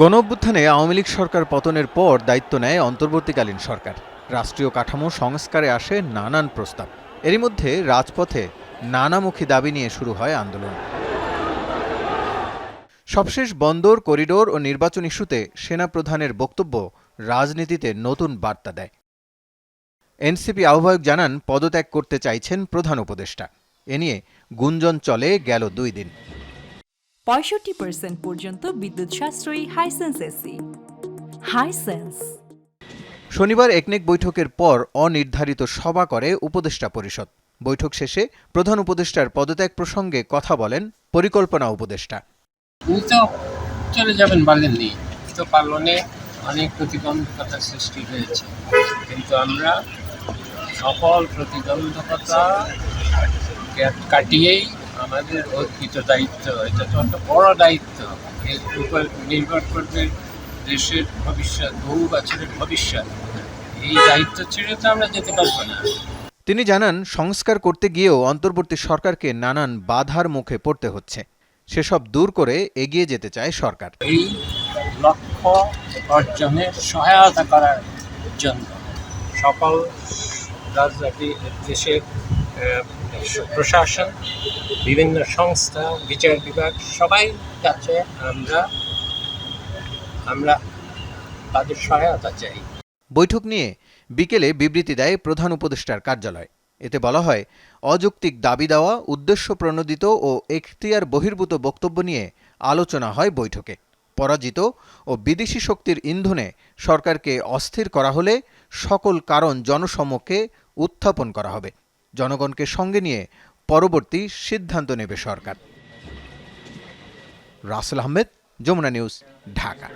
গণ অভ্যুত্থানে আওয়ামী লীগ সরকার পতনের পর দায়িত্ব নেয় অন্তর্বর্তীকালীন সরকার। রাষ্ট্রীয় কাঠামো সংস্কারে আসে নানান প্রস্তাব। এরই মধ্যে রাজপথে নানামুখী দাবি নিয়ে শুরু হয় আন্দোলন। সবশেষ বন্দর, করিডোর ও নির্বাচন ইস্যুতে সেনাপ্রধানের বক্তব্য রাজনীতিতে নতুন বার্তা দেয়। এনসিপি আহ্বায়ক জানান, পদত্যাগ করতে চাইছেন প্রধান উপদেষ্টা। এ নিয়ে গুঞ্জন চলে গেল দুই দিন। পঁয়ষট্টি পার্সেন্ট পর্যন্ত বিদ্যুৎ সাশ্রয়ী হাইসেন্স এসি হাইসেন্স শনিবার একনেক বৈঠকের পর অনির্ধারিত সভা করে উপদেষ্টা পরিষদ। বৈঠক শেষে প্রধান উপদেষ্টার পদত্যাগ প্রসঙ্গে কথা বলেন পরিকল্পনা উপদেষ্টা। উনি তো চলে যাবেন বলেননি তো পালনে অনেক প্রতিবন্ধকতার সৃষ্টি হয়েছে। কিন্তু আমরা সকল প্রতিবন্ধকতা কাটিয়েই আমাদের অর্পিত দায়িত্ব এটা তো একটা বড় দায়িত্ব। এর উপর নির্ভর করবে দেশের ভবিষ্যৎ বহু বছরের ভবিষ্যৎ। এই দায়িত্ব ছেড়ে তো আমরা যেতে পারব না। তিনি জানান সংস্কার করতে গিয়েও অন্তর্বর্তী সরকারকে নানান বাধার মুখে পড়তে হচ্ছে। সেসব দূর করে এগিয়ে যেতে চায় সরকার। এই লক্ষ্য অর্জনে সহায়তা করার জন্য সকল রাজনৈতিক দেশের প্রশাসন, বিভিন্ন সংস্থা, বিচার বিভাগ, সবাই কাছে আমরা আমরা তাদের সহায়তা চাই। বৈঠক নিয়ে বিকেলে বিবৃতি দেয় প্রধান উপদেষ্টার কার্যালয়। এতে বলা হয়, অযৌক্তিক দাবি দেওয়া, উদ্দেশ্য প্রণোদিত ও এখতিয়ার বহির্ভূত বক্তব্য নিয়ে আলোচনা হয় বৈঠকে। পরাজিত ও বিদেশি শক্তির ইন্ধনে সরকারকে অস্থির করা হলে সকল কারণ জনসমক্ষে উত্থাপন করা হবে। জনগণকে সঙ্গে নিয়ে পরবর্তী সিদ্ধান্ত নেবে সরকার। রাসেল আহমেদ যমুনা নিউজ ঢাকা।